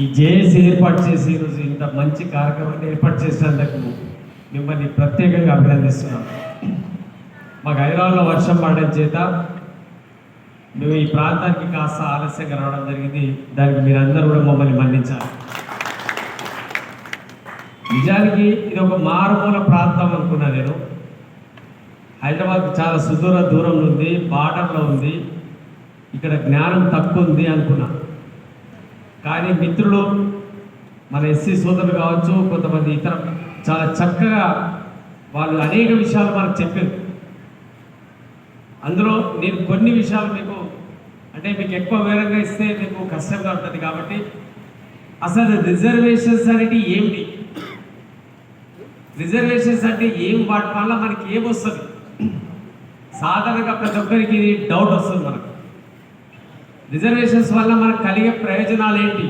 ఈ జేఏసీ ఏర్పాటు చేసి ఈరోజు ఇంత మంచి కార్యక్రమాన్ని ఏర్పాటు చేసినందుకు మిమ్మల్ని ప్రత్యేకంగా అభినందిస్తున్నాం. మాకు హైదరాబాద్లో వర్షం పడడం చేత మేము ఈ ప్రాంతానికి కాస్త ఆలస్యంగా రావడం జరిగింది. దానికి మీరందరూ కూడా మమ్మల్ని మన్నించాలి. నిజానికి ఇది ఒక మారుమూల ప్రాంతం అనుకున్నా నేను. హైదరాబాద్ చాలా సుదూర దూరంలో ఉంది బార్డర్లో ఉంది. ఇక్కడ జ్ఞానం తక్కువ ఉంది అనుకున్నా. కానీ మిత్రులు మన ఎస్సీ సోదరులు కావచ్చు కొంతమంది ఇతర చాలా చక్కగా వాళ్ళు అనేక విషయాలు మనకు చెప్పారు. అందులో నేను కొన్ని విషయాలు మీకు అంటే మీకు ఎక్కువ వివరంగా ఇస్తే మీకు కష్టంగా ఉంటుంది కాబట్టి అసలు రిజర్వేషన్స్ అనేది ఏమిటి? రిజర్వేషన్స్ అంటే ఏం? వాటి వల్ల మనకి ఏమొస్తుంది సాధారణంగా ప్రతి ఒక్కరికి డౌట్ వస్తుంది మనకు. రిజర్వేషన్స్ వల్ల మనకు కలిగే ప్రయోజనాలు ఏంటి